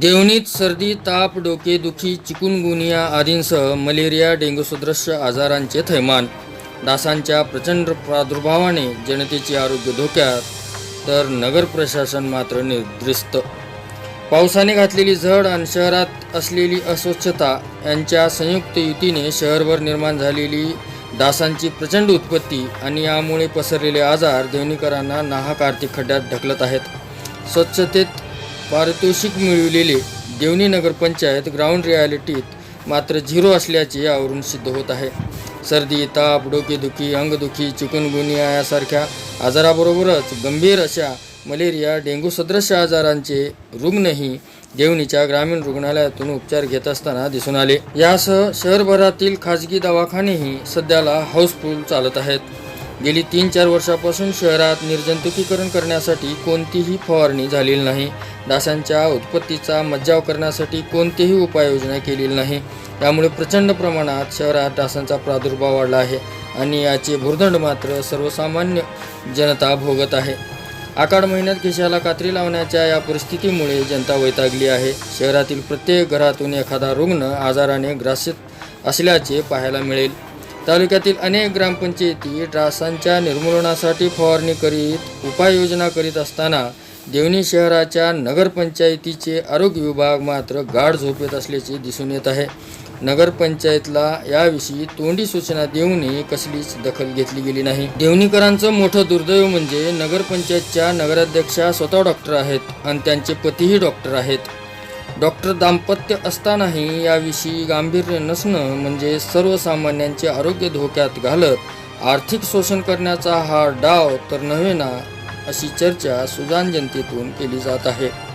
देवणीत सर्दी ताप डोकेदुखी चिकुनगुनिया आदींसह मलेरिया डेंग्यूसदृश्य आजारांचे थैमान. डासांच्या प्रचंड प्रादुर्भावाने जनतेचे आरोग्य धोक्यात तर नगर प्रशासन मात्र निर्दिस्त पावसाने घातलेली झड आणि शहरात असलेली अस्वच्छता यांच्या संयुक्त युतीने शहरभर निर्माण झालेली डासांची प्रचंड उत्पत्ती आणि यामुळे पसरलेले आजार देवणीकरांना नाहक आर्थिक खड्ड्यात ढकलत आहेत. स्वच्छतेत पारितोषिक मिळविलेले देवणी नगरपंचायत ग्राउंड रियालिटीत मात्र झिरो असल्याचे यावरून सिद्ध होत आहे. सर्दी ताप डोकेदुखी अंगदुखी चिकनगुनिया यासारख्या आजाराबरोबरच गंभीर अशा मलेरिया डेंग्यू सदृश आजारांचे रुग्णही देवणीच्या ग्रामीण रुग्णालयातून उपचार घेत असताना दिसून आले. यासह शहरभरातील खाजगी दवाखानेही सध्याला हाऊसफुल चालत आहेत. गेली तीन चार वर्षापासून शहरात निर्जंतुकीकरण करण्यासाठी कोणतीही फवारणी झालेली नाही. डासांच्या उत्पत्तीचा मज्जाव करण्यासाठी कोणतीही उपाययोजना केलेली नाही. त्यामुळे प्रचंड प्रमाणात शहरात डासांचा प्रादुर्भाव वाढला आहे आणि याचे भुर्दंड मात्र सर्वसामान्य जनता भोगत आहे. आकाड महिन्यात खिशाला कात्री लावण्याच्या या परिस्थितीमुळे जनता वैतागली आहे. शहरातील प्रत्येक घरातून एखादा रुग्ण आजाराने ग्रासित असल्याचे पाहायला मिळेल. तालुक्यातील अनेक ग्रामपंचायती डासांच्या निर्मूलनासाठी फवारणी करीत उपाययोजना करीत असताना देवणी शहराच्या नगरपंचायतीचे आरोग्य विभाग मात्र गाढ झोपेत असल्याचे दिसून येत आहे. नगरपंचायतला याविषयी तोंडी सूचना देऊनही कसलीच दखल घेतली गेली नाही. देवणीकरांचं मोठं दुर्दैव म्हणजे नगरपंचायतच्या नगराध्यक्षा स्वतः डॉक्टर आहेत आणि त्यांचे पतीही डॉक्टर आहेत. डॉक्टर दाम्पत्य असतानाही याविषयी गांभीर्य नसणं म्हणजे सर्वसामान्यांचे आरोग्य धोक्यात घालत आर्थिक शोषण करण्याचा हा डाव तर नव्हे ना अशी चर्चा सुजान जनतेतून केली जात आहे.